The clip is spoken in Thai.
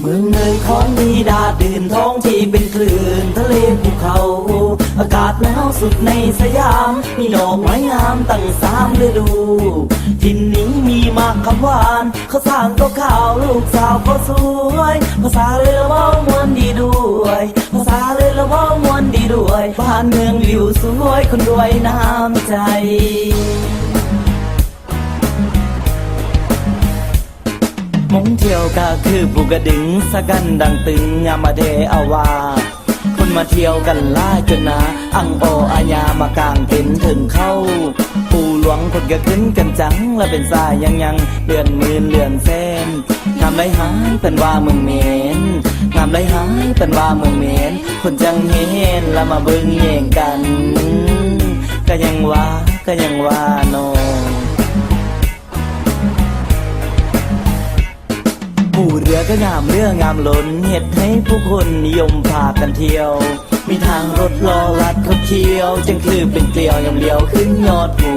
เมืองเนยของมีดาดดื่นท้องที่เป็นคลื่นทะเลภูเขา อากาศหนาวสุดในสยาม มีดอกไม้งามตั้งสามฤดูทินนี้มีมากคำหวานเขาสร้างก็ข่าวลูกสาวก็สวย ภาษาเลยลว่ามวนดีด้วย ภาษาเลยละว่ามวนดีด้วย บ้านเมืองวิวสวยคนรวยน้ำใจ มงเที่ยวก็คือภูกระดึงสะกันดังตึงยามาเดอาวา คนมาเที่ยวกันหลาจนนาอังโออาญามากางเต็นถึงเข้า ปูหลวงคนก็ขึ้นกันจัง และเป็นสายยังยังเดือนมื่นเดือนแสนงามไรหายเป็นว่าเมืองเมนงามไรหายเป็นว่าเมืองเมน คนจังเห็นแล้วมาเบิ่งแย่งกัน ก็ยังว่าก็ยังว่าน ผู้เรือก็งามเรืองามล้นเหตุให้ผู้คนนิยมพากันเที่ยว มีทางรถล้อลัดเขาเที่ยว จึงคือเป็นเกลียวยำเลียวขึ้นยอดภู